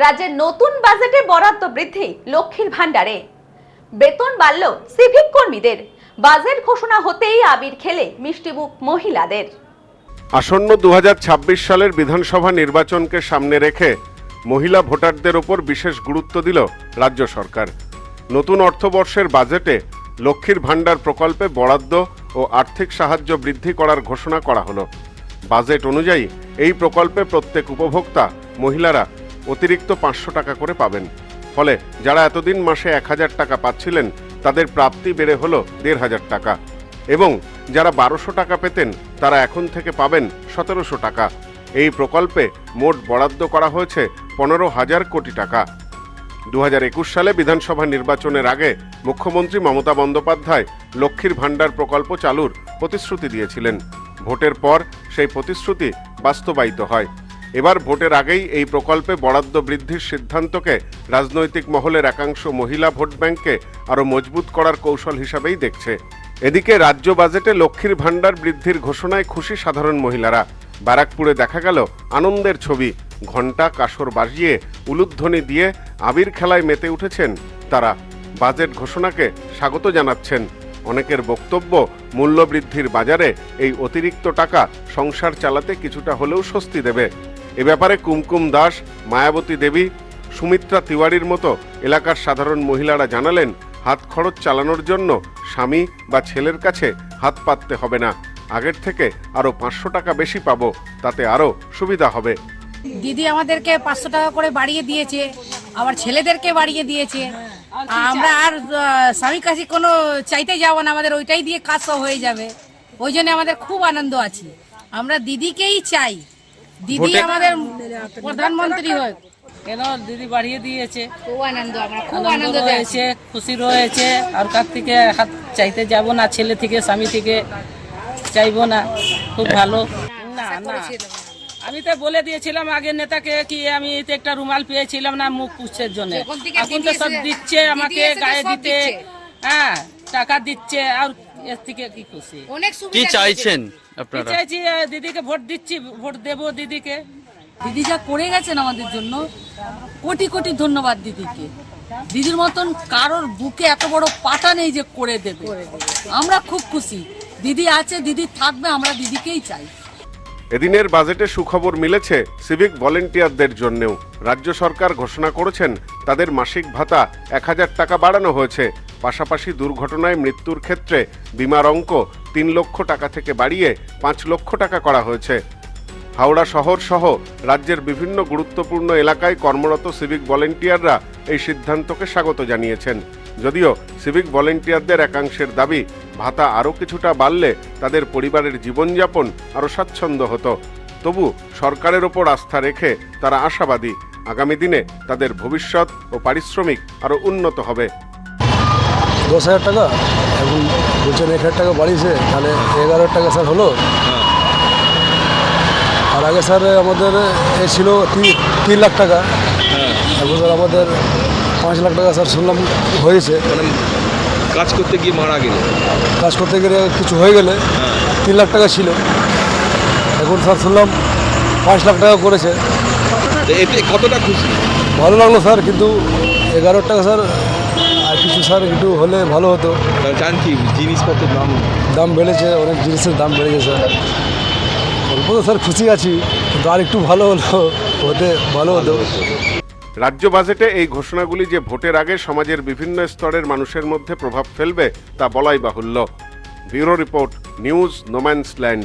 রাজ্যের নতুন বাজেটে বরাদ্দ বৃদ্ধি লক্ষ্মীর ভাণ্ডারে। বেতন বাড়ল সিভিক কর্মীদের। বাজেট ঘোষণা হতেই আবির খেলে মিষ্টিমুখ মহিলাদের। আসন্ন দুহাজার ছাব্বিশ সালের বিধানসভা নির্বাচনকে সামনে রেখে মহিলা ভোটারদের ওপর বিশেষ গুরুত্ব দিল রাজ্য সরকার। নতুন অর্থবর্ষের বাজেটে লক্ষ্মীর ভাণ্ডার প্রকল্পে বরাদ্দ ও আর্থিক সাহায্য বৃদ্ধি করার ঘোষণা করা হলো। বাজেট অনুযায়ী এই প্রকল্পে প্রত্যেক উপভোক্তা মহিলারা অতিরিক্ত পাঁচশো টাকা করে পাবেন। ফলে যারা এতদিন মাসে এক হাজার টাকা পাচ্ছিলেন, তাদের প্রাপ্তি বেড়ে হলো দেড় হাজার টাকা। এবং যারা বারোশো টাকা পেতেন, তারা এখন থেকে পাবেন সতেরোশো টাকা। এই প্রকল্পে মোট বরাদ্দ করা হয়েছে পনেরো হাজার কোটি টাকা। দু হাজার একুশ সালে বিধানসভা নির্বাচনের আগে মুখ্যমন্ত্রী মমতা বন্দ্যোপাধ্যায় লক্ষ্মীর ভাণ্ডার প্রকল্প চালুর প্রতিশ্রুতি দিয়েছিলেন। ভোটের পর সেই প্রতিশ্রুতি বাস্তবায়িত হয়। এবার ভোটের আগেই এই প্রকল্পে বরাদ্দ বৃদ্ধির সিদ্ধান্তকে রাজনৈতিক মহলের একাংশ মহিলা ভোট ব্যাংককে আরও মজবুত করার কৌশল হিসাবেই দেখছে। এদিকে রাজ্য বাজেটে লক্ষ্মীর ভাণ্ডার বৃদ্ধির ঘোষণায় খুশি সাধারণ মহিলারা। ব্যারাকপুরে দেখা গেল আনন্দের ছবি। ঘণ্টা কাসর বাজিয়ে উলুধ্বনি দিয়ে আবির খেলায় মেতে উঠেছেন তারা। বাজেট ঘোষণাকে স্বাগত জানাচ্ছেন। অনেকের বক্তব্য, মূল্যবৃদ্ধির বাজারে এই অতিরিক্ত টাকা সংসার চালাতে কিছুটা হলেও স্বস্তি দেবে। এ ব্যাপারে কুমকুম দাস, মায়াবতী দেবী, সুমিত্রা তিওয়ারির মতো এলাকার সাধারণ মহিলারা জানালেন, হাত খরচ চালানোর জন্য স্বামী বা ছেলের কাছে হাত পাততে হবে না। আগের থেকে আরও পাঁচশো টাকা বেশি পাবো, তাতে আরও সুবিধা হবে। দিদি আমাদেরকে পাঁচশো টাকা করে বাড়িয়ে দিয়েছে, আবার ছেলেদেরকে বাড়িয়ে দিয়েছে। আমরা আর স্বামীর কাছে কোনো চাইতে যাব না, আমাদের ওইটাই দিয়ে কাজ হয়ে যাবে। ওই জন্য আমাদের খুব আনন্দ আছে। আমরা দিদিকেই চাই। দিদি আমাদের প্রধানমন্ত্রী হোক কেন? দিদি বাড়িয়ে দিয়েছে। খুব আনন্দ আমরা খুব আনন্দ আনন্দ রয়েছে খুশি রয়েছে। আর কার থেকে হাত চাইতে যাব না ছেলে থেকে স্বামী থেকে চাইব না। খুব ভালো। না না আমি তো বলে দিয়েছিলাম আগে নেতাকে কি আমি তো একটা রুমাল পেয়েছিলাম না মুখ পুষের জন্য। এখন তো সব দিচ্ছে আমাকে গায়ে দিতে। হ্যাঁ টাকা দিচ্ছে আর এর থেকে কি খুশি? অনেক কি চাইছেন? আপনারা? চাইছি দিদিকে ভোট দিচ্ছি ভোট দেবো দিদিকে। দিদি যা করে গেছেন আমাদের জন্য কোটি কোটি ধন্যবাদ দিদিকে। দিদির মতন কারোর বুকে এত বড় পাতা নেই যে করে দেবে। আমরা খুব খুশি। দিদি আছে দিদি থাকবে আমরা দিদিকেই চাই। এদিনের বাজেটে সুখবর মিলেছে সিভিক ভলেন্টিয়ারদের জন্যেও। রাজ্য সরকার ঘোষণা করেছেন তাদের মাসিক ভাতা এক হাজার টাকা বাড়ানো হয়েছে। পাশাপাশি দুর্ঘটনায় মৃত্যুর ক্ষেত্রে বিমার অঙ্ক তিন লক্ষ টাকা থেকে বাড়িয়ে পাঁচ লক্ষ টাকা করা হয়েছে। হাওড়া শহর সহ রাজ্যের বিভিন্ন গুরুত্বপূর্ণ এলাকায় কর্মরত সিভিক ভলেন্টিয়াররা এই সিদ্ধান্তকে স্বাগত জানিয়েছেন। যদিও সিভিক ভলেন্টিয়ারদের একাংশের দাবি, ভাতা আরও কিছুটা বাড়লে তাদের পরিবারের জীবনযাপন আরও স্বাচ্ছন্দ্য হতো। তবু সরকারের ওপর আস্থা রেখে তারা আশাবাদী, আগামী দিনে তাদের ভবিষ্যৎ ও পারিশ্রমিক আরও উন্নত হবে। দশ হাজার টাকা এখন বলছেন এক হাজার টাকা বাড়িয়েছে তাহলে এগারো টাকা স্যার হলো। আর আগে স্যার আমাদের এ ছিল তিন লাখ টাকা। এখন স্যার আমাদের পাঁচ লাখ টাকা স্যার শুনলাম হয়েছে। কাজ করতে গিয়ে মারা গেল। কাজ করতে গেলে কিছু হয়ে গেলে তিন লাখ টাকা ছিল। এখন স্যার শুনলাম পাঁচ লাখ টাকা করেছে। এতে কতটা খুশি? ভালো লাগল স্যার কিন্তু এগারো টাকা স্যার আর কিছু স্যার একটু হলে ভালো হতো। জান কি? জিনিসপত্রের দাম? দাম বেড়েছে অনেক জিনিসের দাম বেড়ে গেছে অল্প তো স্যার খুশি আছি কিন্তু আর একটু ভালো হলো হতে ভালো হতো। রাজ্য বাজেটে এই ঘোষণাগুলি যে ভোটের আগে সমাজের বিভিন্ন স্তরের মানুষের মধ্যে প্রভাব ফেলবে তা বলাই বাহুল্য। Bureau report news no man's land